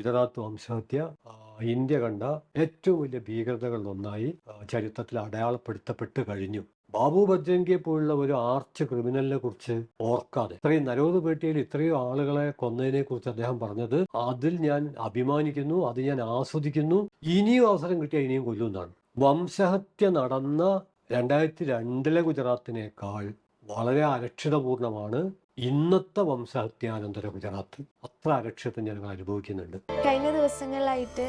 ഗുജറാത്ത് വംശഹത്യ ഇന്ത്യ കണ്ട ഏറ്റവും വലിയ ഭീകരതകളിലൊന്നായി ചരിത്രത്തിൽ അടയാളപ്പെടുത്തപ്പെട്ട് കഴിഞ്ഞു. ബാബു ബജ്രംഗിയെ പോലുള്ള ഒരു ആർച്ച് ക്രിമിനലിനെ കുറിച്ച് ഓർക്കാതെ. ഇത്രയും നരോദ് പേട്ടിയിൽ ഇത്രയും ആളുകളെ കൊന്നതിനെ കുറിച്ച് അദ്ദേഹം പറഞ്ഞത് അതിൽ ഞാൻ അഭിമാനിക്കുന്നു അത് ഞാൻ ആസ്വദിക്കുന്നു ഇനിയും അവസരം കിട്ടിയാൽ ഇനിയും കൊല്ലുന്നതാണ് വംശഹത്യ നടന്ന രണ്ടായിരത്തി രണ്ടിലെ ഗുജറാത്തിനേക്കാൾ വളരെ അരക്ഷിതപൂർണമാണ് ഇന്നത്തെ വംശഹത്യാനന്തര ഗുജറാത്ത് അത്ര അലക്ഷ്യത്തെ ഞങ്ങൾ അനുഭവിക്കുന്നുണ്ട്. കഴിഞ്ഞ ദിവസങ്ങളിലായിട്ട്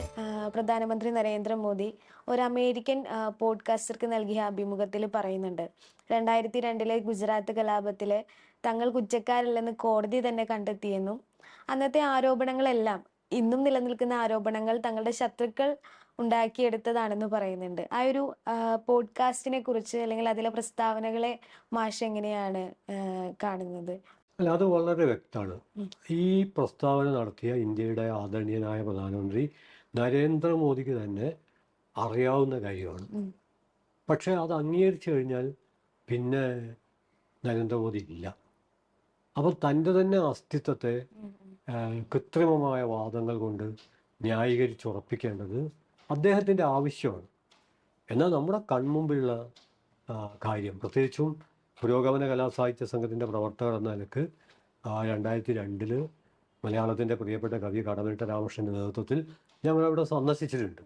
പ്രധാനമന്ത്രി നരേന്ദ്രമോദി ഒരു അമേരിക്കൻ പോഡ്കാസ്റ്റർക്ക് നൽകിയ അഭിമുഖത്തിൽ പറയുന്നുണ്ട്. രണ്ടായിരത്തി രണ്ടിലെ ഗുജറാത്ത് കലാപത്തിൽ തങ്ങൾ കുറ്റക്കാരല്ലെന്ന് കോടതി തന്നെ കണ്ടെത്തിയെന്നും അന്നത്തെ ആരോപണങ്ങളെല്ലാം ഇന്നും നിലനിൽക്കുന്ന ആരോപണങ്ങൾ തങ്ങളുടെ ശത്രുക്കൾ ഉണ്ടാക്കിയെടുത്തതാണെന്ന് പറയുന്നുണ്ട്. ആ ഒരു പോഡ്കാസ്റ്റിനെ കുറിച്ച് അല്ലെങ്കിൽ അതിലെ പ്രസ്താവനകളെ മാഷ് എങ്ങനെയാണ് കാണുന്നത്? അല്ല അത് വളരെ വ്യക്തമാണ്. ഈ പ്രസ്താവന നടത്തിയ ഇന്ത്യയുടെ ആദരണീയനായ പ്രധാനമന്ത്രി നരേന്ദ്രമോദിക്ക് തന്നെ അറിയാവുന്ന കാര്യമാണ്. പക്ഷേ അത് അംഗീകരിച്ചു കഴിഞ്ഞാൽ പിന്നെ നരേന്ദ്രമോദി ഇല്ല. അപ്പോൾ തന്റെ തന്നെ അസ്തിത്വത്തെ. കൃത്രിമമായ വാദങ്ങൾ കൊണ്ട് ന്യായീകരിച്ചുറപ്പിക്കേണ്ടത് അദ്ദേഹത്തിന്റെ ആവശ്യമാണ്. എന്നാൽ നമ്മുടെ കൺമുമ്പിലുള്ള കാര്യം പ്രത്യേകിച്ചും പുരോഗമന കലാസാഹിത്യ സംഘത്തിന്റെ പ്രവർത്തകർ എന്ന നിലയ്ക്ക് രണ്ടായിരത്തി രണ്ടിൽ മലയാളത്തിന്റെ പ്രിയപ്പെട്ട കവി കടമനിട്ട രാമകൃഷ്ണന്റെ നേതൃത്വത്തിൽ ഞങ്ങൾ അവിടെ സന്ദർശിച്ചിട്ടുണ്ട്.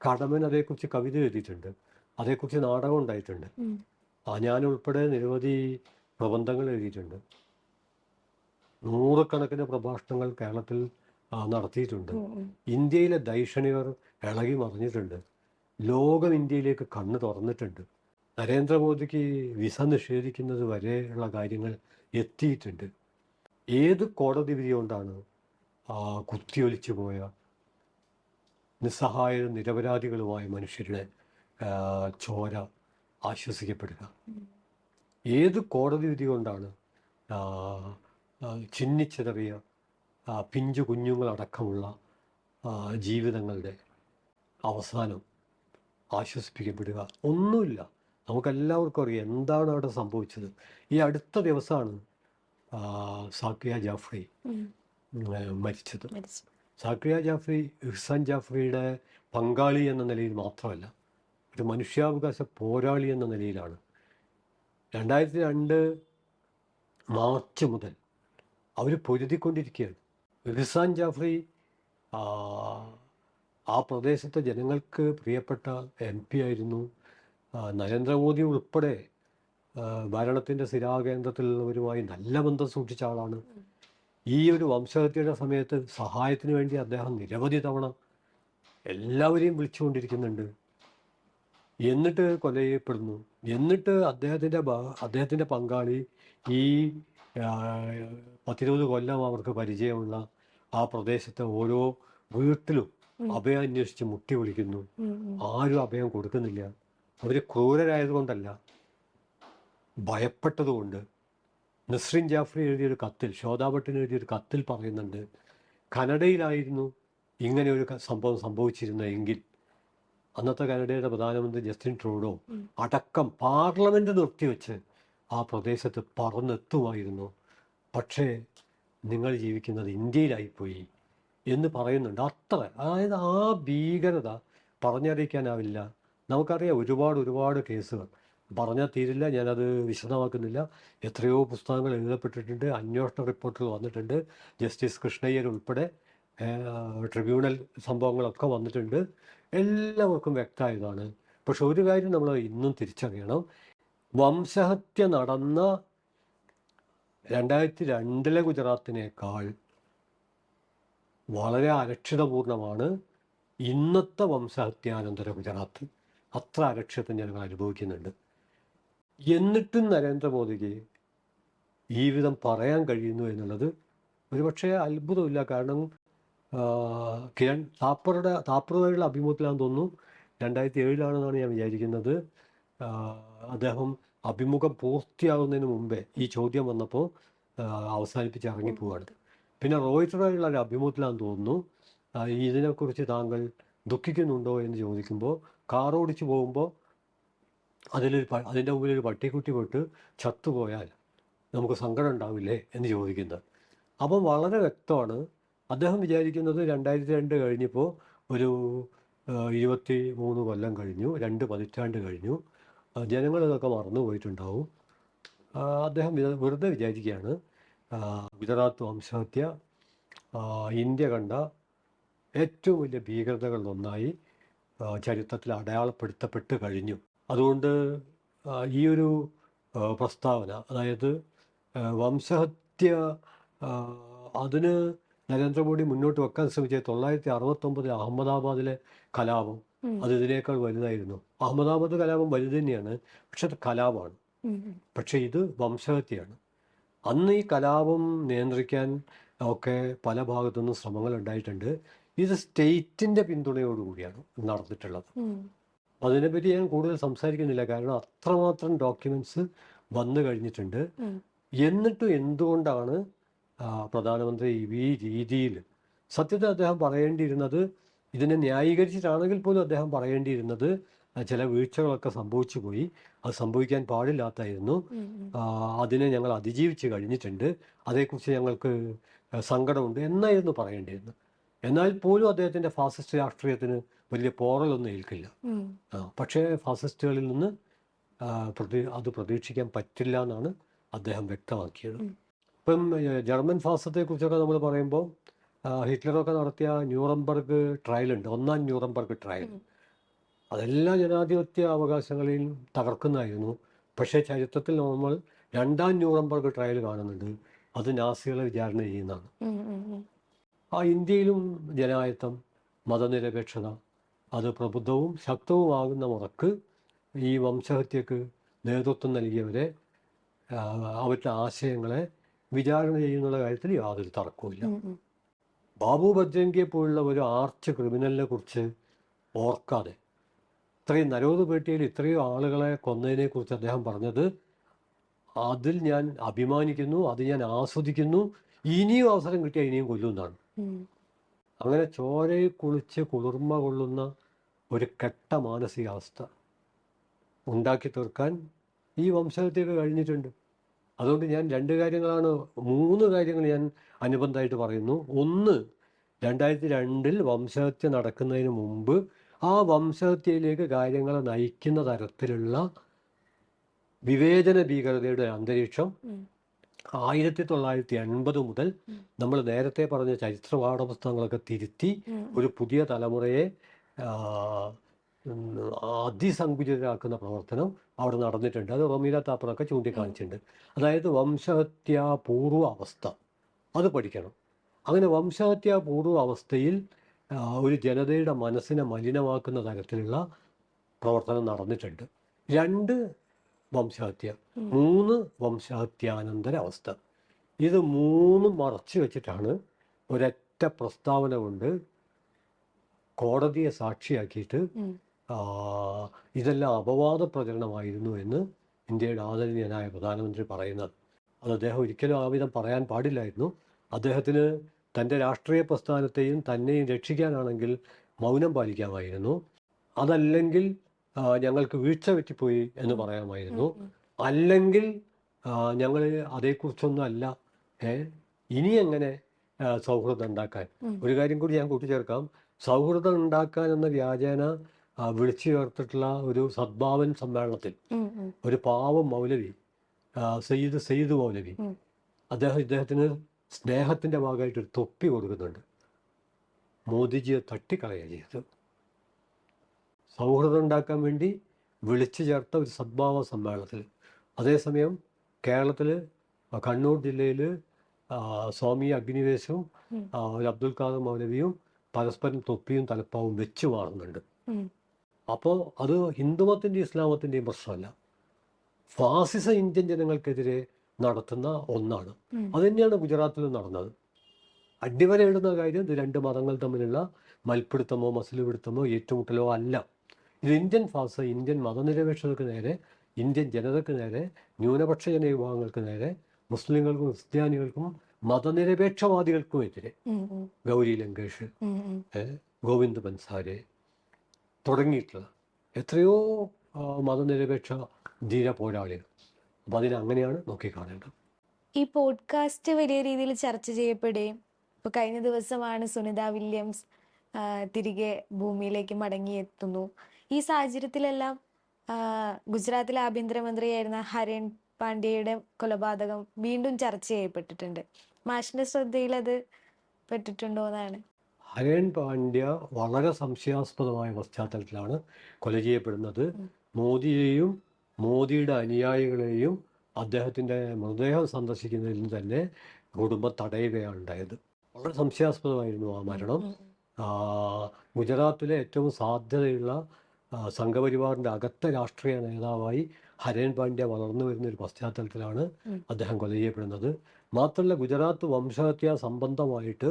കടമൻ അതേക്കുറിച്ച് കവിത എഴുതിയിട്ടുണ്ട്. അതേക്കുറിച്ച് നാടകം ഉണ്ടായിട്ടുണ്ട്. ഞാൻ ഉൾപ്പെടെ നിരവധി പ്രബന്ധങ്ങൾ എഴുതിയിട്ടുണ്ട്. നൂറുകണക്കിന് പ്രഭാഷണങ്ങൾ കേരളത്തിൽ നടത്തിയിട്ടുണ്ട്. ഇന്ത്യയിലെ ദൈക്ഷണികർ ഇളകി മറിഞ്ഞിട്ടുണ്ട്. ലോകം ഇന്ത്യയിലേക്ക് കണ്ണ് തുറന്നിട്ടുണ്ട്. നരേന്ദ്രമോദിക്ക് വിസ നിഷേധിക്കുന്നത് വരെയുള്ള കാര്യങ്ങൾ എത്തിയിട്ടുണ്ട്. ഏത് കോടതി വിധി കൊണ്ടാണ് കുത്തിയൊലിച്ചു പോയ നിസ്സഹായ നിരപരാധികളുമായ മനുഷ്യരുടെ ചോര ആശ്വസിക്കപ്പെടുക? ഏത് കോടതി വിധി കൊണ്ടാണ് ചിന്നിച്ചിതറിയ പിഞ്ചു കുഞ്ഞുങ്ങളടക്കമുള്ള ജീവിതങ്ങളുടെ അവസാനം ആശ്വസിപ്പിക്കപ്പെടുക? ഒന്നുമില്ല. നമുക്കെല്ലാവർക്കും അറിയാം എന്താണ് അവിടെ സംഭവിച്ചത്. ഈ അടുത്ത ദിവസമാണ് സാക്രിയ സാക്കിയ ജാഫ്രി മരിച്ചത്. സാക്കിയ ജാഫ്രി ഇഹ്സാൻ ജാഫ്രിയുടെ പങ്കാളി എന്ന നിലയിൽ മാത്രമല്ല ഒരു മനുഷ്യാവകാശ പോരാളി എന്ന നിലയിലാണ്. രണ്ടായിരത്തി രണ്ട് മാർച്ച് മുതൽ അവർ പൊരുതിക്കൊണ്ടിരിക്കുകയാണ്. ഇഹ്സാൻ ജാഫ്രി ആ, പ്രദേശത്തെ ജനങ്ങൾക്ക് പ്രിയപ്പെട്ട എം പി ആയിരുന്നു. നരേന്ദ്രമോദി ഉൾപ്പെടെ ഭരണത്തിന്റെ സ്ഥിരാകേന്ദ്രത്തിലുള്ളവരുമായി നല്ല ബന്ധം സൂക്ഷിച്ച ആളാണ്. ഈ ഒരു വംശഹത്യയുടെ സമയത്ത് സഹായത്തിന് വേണ്ടി അദ്ദേഹം നിരവധി തവണ എല്ലാവരെയും വിളിച്ചുകൊണ്ടിരിക്കുന്നുണ്ട്. എന്നിട്ട് കൊല ചെയ്യപ്പെടുന്നു എന്നിട്ട് അദ്ദേഹത്തിന്റെ അദ്ദേഹത്തിന്റെ പങ്കാളി ഈ പത്തിരുപത് കൊല്ലം അവർക്ക് പരിചയമുള്ള ആ പ്രദേശത്തെ ഓരോ വീട്ടിലും. അഭയം അന്വേഷിച്ച് മുട്ടി വിളിക്കുന്നു. ആരും അഭയം കൊടുക്കുന്നില്ല. അവർ ക്രൂരരായതുകൊണ്ടല്ല ഭയപ്പെട്ടതുകൊണ്ട്. നസ്രിൻ ജാഫ്രി എഴുതിയൊരു കത്തിൽ ശോതാഭട്ടിന് എഴുതിയൊരു കത്തിൽ പറയുന്നുണ്ട് കനഡയിലായിരുന്നു ഇങ്ങനെ ഒരു സംഭവം സംഭവം സംഭവിച്ചിരുന്നെങ്കിൽ അന്നത്തെ കനഡയുടെ പ്രധാനമന്ത്രി ജസ്റ്റിൻ ട്രൂഡോ. അടക്കം പാർലമെന്റ് നിർത്തിവെച്ച് ആ പ്രദേശത്ത് പറന്നെത്തുമായിരുന്നു. പക്ഷേ നിങ്ങൾ ജീവിക്കുന്നത് ഇന്ത്യയിലായിപ്പോയി എന്ന് പറയുന്നുണ്ട്. അത്ര അതായത് ആ ഭീകരത പറഞ്ഞറിയിക്കാനാവില്ല. നമുക്കറിയാം ഒരുപാട് ഒരുപാട് കേസുകൾ. പറഞ്ഞാൽ തീരില്ല ഞാനത് വിശദമാക്കുന്നില്ല. എത്രയോ പുസ്തകങ്ങൾ എഴുതപ്പെട്ടിട്ടുണ്ട് അന്വേഷണ റിപ്പോർട്ടുകൾ വന്നിട്ടുണ്ട്. ജസ്റ്റിസ് കൃഷ്ണയ്യർ ഉൾപ്പെടെ ട്രിബ്യൂണൽ സംഭവങ്ങളൊക്കെ വന്നിട്ടുണ്ട്. എല്ലാവർക്കും വ്യക്തമായതാണ്. പക്ഷെ ഒരു കാര്യം നമ്മൾ ഇന്നും തിരിച്ചറിയണം. വംശഹത്യ നടന്ന രണ്ടായിരത്തി രണ്ടിലെ ഗുജറാത്തിനേക്കാൾ വളരെ അരക്ഷിതപൂർണമാണ് ഇന്നത്തെ വംശഹത്യാനന്തര ഗുജറാത്ത്. അത്ര അലക്ഷ്യത്തെ ഞങ്ങൾ അനുഭവിക്കുന്നുണ്ട്. എന്നിട്ടും നരേന്ദ്രമോദിക്ക് ഈ വിധം പറയാൻ കഴിയുന്നു എന്നുള്ളത് ഒരുപക്ഷെ അത്ഭുതമില്ല. കാരണം കിരൺ താപ്പറുടെ താപ്പറുമായുള്ള അഭിമുഖത്തിലാണെന്ന് തോന്നുന്നു രണ്ടായിരത്തി ഏഴിലാണെന്നാണ് ഞാൻ വിചാരിക്കുന്നത്. അദ്ദേഹം അഭിമുഖം പൂർത്തിയാകുന്നതിന് മുമ്പേ ഈ ചോദ്യം വന്നപ്പോൾ അവസാനിപ്പിച്ച് ഇറങ്ങിപ്പോവാണ് പിന്നെ റോയിറ്ററായുള്ള ഒരു അഭിമുഖത്തിലാണെന്ന് തോന്നുന്നു. ഇതിനെക്കുറിച്ച് താങ്കൾ ദുഃഖിക്കുന്നുണ്ടോ എന്ന് ചോദിക്കുമ്പോൾ കാർ ഓടിച്ചു പോകുമ്പോൾ അതിലൊരു അതിന്റെ മുമ്പിൽ ഒരു പട്ടിക്കുട്ടി പോയിട്ട് ചത്തുപോയാൽ നമുക്ക് സങ്കടം ഉണ്ടാവില്ലേ എന്ന് ചോദിക്കുന്നത്. അപ്പം വളരെ വ്യക്തമാണ്. അദ്ദേഹം വിചാരിക്കുന്നത് രണ്ടായിരത്തി രണ്ട് കഴിഞ്ഞപ്പോൾ ഒരു ഇരുപത്തി മൂന്ന് കൊല്ലം കഴിഞ്ഞു രണ്ട് പതിറ്റാണ്ട് കഴിഞ്ഞു. ജനങ്ങളിതൊക്കെ മറന്നു പോയിട്ടുണ്ടാവും. അദ്ദേഹം വെറുതെ വിചാരിക്കുകയാണ്. ഗുജറാത്ത് വംശഹത്യ ഇന്ത്യ കണ്ട ഏറ്റവും വലിയ ഭീകരതകളിലൊന്നായി ചരിത്രത്തിൽ അടയാളപ്പെടുത്തപ്പെട്ട് കഴിഞ്ഞു. അതുകൊണ്ട് ഈ ഒരു പ്രസ്താവന അതായത് വംശഹത്യ അതിന് നരേന്ദ്രമോദി മുന്നോട്ട് വെക്കാൻ ശ്രമിച്ചത് തൊള്ളായിരത്തി അറുപത്തൊമ്പതിൽ അഹമ്മദാബാദിലെ കലാപം. അത് ഇതിനേക്കാൾ വലുതായിരുന്നു. അഹമ്മദാബാദ് കലാപം വലുത് തന്നെയാണ് പക്ഷെ അത് കലാപമാണ്. പക്ഷേ ഇത് വംശഹത്യയാണ്. അന്ന് ഈ കലാപം നിയന്ത്രിക്കാൻ ഒക്കെ പല ഭാഗത്തുനിന്നും ശ്രമങ്ങൾ ഉണ്ടായിട്ടുണ്ട്. ഇത് സ്റ്റേറ്റിന്റെ പിന്തുണയോടുകൂടിയാണ് നടന്നിട്ടുള്ളത്. അതിനെപ്പറ്റി ഞാൻ കൂടുതൽ സംസാരിക്കുന്നില്ല. കാരണം അത്രമാത്രം ഡോക്യുമെന്റ്സ് വന്നു കഴിഞ്ഞിട്ടുണ്ട്. എന്നിട്ടും എന്തുകൊണ്ടാണ് പ്രധാനമന്ത്രി ഈ രീതിയിൽ സത്യത്തിൽ അദ്ദേഹം പറയേണ്ടിയിരുന്നത് ഇതിനെ ന്യായീകരിച്ചിട്ടാണെങ്കിൽ പോലും അദ്ദേഹം പറയേണ്ടിയിരുന്നത് ചില വീഴ്ചകളൊക്കെ സംഭവിച്ചു പോയി. അത് സംഭവിക്കാൻ പാടില്ലാത്തായിരുന്നു. അതിനെ ഞങ്ങൾ അതിജീവിച്ച് കഴിഞ്ഞിട്ടുണ്ട്. അതേക്കുറിച്ച് ഞങ്ങൾക്ക് സങ്കടമുണ്ട് എന്നായിരുന്നു പറയേണ്ടിയിരുന്നത്. എന്നാൽ പോലും അദ്ദേഹത്തിന്റെ ഫാസിസ്റ്റ് രാഷ്ട്രീയത്തിന് വലിയ പോറലൊന്നും ഏൽക്കില്ല. പക്ഷേ ഫാസിസ്റ്റുകളിൽ നിന്ന് പ്രതി അത് പ്രതീക്ഷിക്കാൻ പറ്റില്ല എന്നാണ് അദ്ദേഹം വ്യക്തമാക്കിയത്. ഇപ്പം ജർമ്മൻ ഫാസത്തെക്കുറിച്ചൊക്കെ നമ്മൾ പറയുമ്പോൾ ഹിറ്റ്ലറൊക്കെ നടത്തിയ ന്യൂറംബർഗ് ട്രയൽ ഉണ്ട് ഒന്നാം ന്യൂറംബർഗ് ട്രയൽ. അതെല്ലാം ജനാധിപത്യ അവകാശങ്ങളെയും തകർക്കുന്നതായിരുന്നു. പക്ഷേ ചരിത്രത്തിൽ നമ്മൾ രണ്ടാം ന്യൂറംബർഗ് ട്രയൽ കാണുന്നുണ്ട്. അത് നാസികളെ വിചാരണ ചെയ്യുന്നതാണ്. ആ ഇന്ത്യയിലും ജനായത്വം മതനിരപേക്ഷത അത് പ്രബുദ്ധവും ശക്തവുമാകുന്ന മുറക്ക് ഈ വംശഹത്യക്ക് നേതൃത്വം നൽകിയവരെ അവരുടെ ആശയങ്ങളെ വിചാരണ ചെയ്യുന്നുള്ള കാര്യത്തിൽ യാതൊരു തർക്കവുമില്ല. ബാബു ബജ്രംഗിയെ പോലുള്ള ഒരു ആർച്ച് ക്രിമിനലിനെ കുറിച്ച് ഓർക്കാതെ ഇത്രയും നരോദ് പേട്ടിയിൽ ഇത്രയും ആളുകളെ കൊന്നതിനെ കുറിച്ച് അദ്ദേഹം പറഞ്ഞത് അതിൽ ഞാൻ അഭിമാനിക്കുന്നു അത് ഞാൻ ആസ്വദിക്കുന്നു ഇനിയും അവസരം കിട്ടിയാൽ ഇനിയും കൊല്ലുന്നതാണ് ഉം. അങ്ങനെ ചോരയിൽ കുളിച്ച് കുളിർമ കൊള്ളുന്ന ഒരു കെട്ട മാനസികാവസ്ഥ ഉണ്ടാക്കി തീർക്കാൻ ഈ വംശഹത്യക്ക് കഴിഞ്ഞിട്ടുണ്ട്. അതുകൊണ്ട് ഞാൻ രണ്ട് കാര്യങ്ങളാണ് മൂന്ന് കാര്യങ്ങൾ ഞാൻ അനുബന്ധമായിട്ട് പറയുന്നു. ഒന്ന് രണ്ടായിരത്തി രണ്ടിൽ വംശഹത്യ നടക്കുന്നതിന് മുമ്പ് ആ വംശഹത്യയിലേക്ക് കാര്യങ്ങളെ നയിക്കുന്ന തരത്തിലുള്ള വിവേചന ഭീകരതയുടെ അന്തരീക്ഷം. ആയിരത്തി തൊള്ളായിരത്തി എൺപത് മുതൽ നമ്മൾ നേരത്തെ പറഞ്ഞ ചരിത്ര പാഠപുസ്തകങ്ങളൊക്കെ തിരുത്തി ഒരു പുതിയ തലമുറയെ അതിസങ്കുചിതരാക്കുന്ന പ്രവർത്തനം അവിടെ നടന്നിട്ടുണ്ട്. അത് റൊമീല താപ്പറൊക്കെ ചൂണ്ടിക്കാണിച്ചിട്ടുണ്ട്. അതായത് വംശഹത്യാപൂർവ അവസ്ഥ അത് പഠിക്കണം. അങ്ങനെ വംശഹത്യാപൂർവ അവസ്ഥയിൽ ഒരു ജനതയുടെ മനസ്സിനെ മലിനമാക്കുന്ന തരത്തിലുള്ള പ്രവർത്തനം നടന്നിട്ടുണ്ട്. രണ്ട് വംശഹത്യ. മൂന്ന് വംശഹത്യാനന്തര അവസ്ഥ ഇത് മൂന്നും മറച്ചു വെച്ചിട്ടാണ് ഒരൊറ്റ പ്രസ്താവന കൊണ്ട് കോടതിയെ സാക്ഷിയാക്കിയിട്ട് ഇതെല്ലാം അപവാദ പ്രചരണമായിരുന്നു എന്ന് ഇന്ത്യയുടെ ആദരണീയനായ പ്രധാനമന്ത്രി പറയുന്നത്. അത് അദ്ദേഹം ഒരിക്കലും ആ വിധം പറയാൻ പാടില്ലായിരുന്നു. അദ്ദേഹത്തിന് തന്റെ രാഷ്ട്രീയ പ്രസ്ഥാനത്തെയും തന്നെയും രക്ഷിക്കാനാണെങ്കിൽ മൗനം പാലിക്കാമായിരുന്നു. അതല്ലെങ്കിൽ ഞങ്ങൾക്ക് വീഴ്ച പറ്റിപ്പോയി എന്ന് പറയാമായിരുന്നു. അല്ലെങ്കിൽ ഞങ്ങൾ അതേക്കുറിച്ചൊന്നും അല്ല ഇനി എങ്ങനെ സൗഹൃദം ഉണ്ടാക്കാൻ? ഒരു കാര്യം കൂടി ഞാൻ കൂട്ടിച്ചേർക്കാം. സൗഹൃദം ഉണ്ടാക്കാൻ എന്ന വ്യാജേന വിളിച്ചു ചേർത്തിട്ടുള്ള ഒരു സദ്ഭാവൻ സമ്മേളനത്തിൽ. ഒരു പാവം മൗലവി സയ്യിദ് സയ്യിദ് മൗലവി. അദ്ദേഹം ഇദ്ദേഹത്തിന് സ്നേഹത്തിന്റെ ഭാഗമായിട്ട് ഒരു തൊപ്പി കൊടുക്കുന്നുണ്ട്. മോദിജിയെ തട്ടിക്കളയുക ചെയ്തത്. സൗഹൃദം ഉണ്ടാക്കാൻ വേണ്ടി വിളിച്ചു ചേർത്ത ഒരു സദ്ഭാവ സമ്മേളനത്തിൽ. അതേസമയം കേരളത്തിൽ കണ്ണൂർ ജില്ലയിൽ സ്വാമി അഗ്നിവേശവും ഒരു അബ്ദുൽ ഖാദർ മൗലവിയും പരസ്പരം തൊപ്പിയും തലപ്പാവും വെച്ച് മാറുന്നുണ്ട്. അപ്പോൾ അത് ഹിന്ദുമത്തിന്റെയും ഇസ്ലാമത്തിന്റെയും പ്രശ്നമല്ല. ഫാസിസ ഇന്ത്യൻ ജനങ്ങൾക്കെതിരെ നടത്തുന്ന ഒന്നാണ്. അത് തന്നെയാണ് ഗുജറാത്തിൽ നടന്നത്. അടിവരയിടുന്ന കാര്യം ഇത് രണ്ട് മതങ്ങൾ തമ്മിലുള്ള മൽപ്പിടുത്തമോ മസിലുപിടുത്തമോ ഏറ്റുമുട്ടലോ അല്ല. ഇത് ഇന്ത്യൻ ഫാസ് ഇന്ത്യൻ മതനിരപേക്ഷതക്ക് നേരെ ഇന്ത്യൻ ജനതയ്ക്ക് നേരെ ന്യൂനപക്ഷ ജനവിഭാഗങ്ങൾക്ക് നേരെ മുസ്ലിങ്ങൾക്കും ക്രിസ്ത്യാനികൾക്കും മതനിരപേക്ഷവാദികൾക്കും എതിരെ. ഗൗരി ലങ്കേഷ് ഗോവിന്ദ് ബൻസാരെ തുടങ്ങിയിട്ടുള്ള എത്രയോ മതനിരപേക്ഷ ധീര പോരാളികൾ. അപ്പം അതിനങ്ങനെയാണ് നോക്കി നോക്കിക്കാണേണ്ടത് ഈ പോഡ്കാസ്റ്റ് വലിയ രീതിയിൽ ചർച്ച ചെയ്യപ്പെടുകയും ഇപ്പോൾ കഴിഞ്ഞ ദിവസമാണ് സുനിത വില്യംസ് തിരികെ ഭൂമിയിലേക്ക് മടങ്ങിയെത്തുന്നു. ഈ സാഹചര്യത്തിലെല്ലാം ഗുജറാത്തിലെ ആഭ്യന്തരമന്ത്രിയായിരുന്ന ഹരൺ പാണ്ഡ്യയുടെ കൊലപാതകം വീണ്ടും ചർച്ച ചെയ്യപ്പെട്ടിട്ടുണ്ട്. മാഷിന്റെ ശ്രദ്ധയിൽ അത് പെട്ടിട്ടുണ്ടോ എന്നാണ്. ഹരൺ പാണ്ഡ്യ വളരെ സംശയാസ്പദമായ പശ്ചാത്തലത്തിലാണ് കൊല ചെയ്യപ്പെടുന്നത്. മോദിയെയും മോദിയുടെ അനുയായികളെയും അദ്ദേഹത്തിന്റെ മൃതദേഹം സന്ദർശിക്കുന്നതിൽ തന്നെ കുടുംബം തടയുകയാണ് ഉണ്ടായത്. വളരെ സംശയാസ്പദമായിരുന്നു ആ മരണം. ഗുജറാത്തിലെ ഏറ്റവും സാധ്യതയുള്ള സംഘപരിവാറിന്റെ അകത്ത രാഷ്ട്രീയ നേതാവായി ഹരൻ പാണ്ഡ്യ വളർന്നു വരുന്ന ഒരു പശ്ചാത്തലത്തിലാണ് അദ്ദേഹം കൊല ചെയ്യപ്പെടുന്നത്. മാത്രമല്ല ഗുജറാത്ത് വംശഹത്യ സംബന്ധമായിട്ട്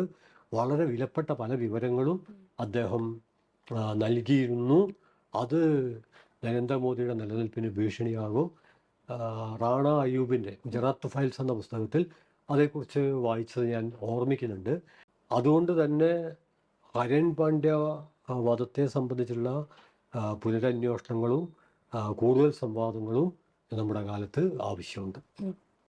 വളരെ വിലപ്പെട്ട പല വിവരങ്ങളും അദ്ദേഹം നൽകിയിരുന്നു. അത് നരേന്ദ്രമോദിയുടെ നിലനിൽപ്പിന് ഭീഷണിയാകും. റാണ അയ്യൂബിന്റെ ഗുജറാത്ത് ഫയൽസ് എന്ന പുസ്തകത്തിൽ അതേക്കുറിച്ച് വായിച്ചത് ഞാൻ ഓർമ്മിക്കുന്നുണ്ട്. അതുകൊണ്ട് തന്നെ ഹരൺ പാണ്ഡ്യ വധത്തെ സംബന്ധിച്ചുള്ള പുനരന്വേഷണങ്ങളും കൂടുതൽ സംവാദങ്ങളും നമ്മുടെ കാലത്ത് ആവശ്യമുണ്ട്.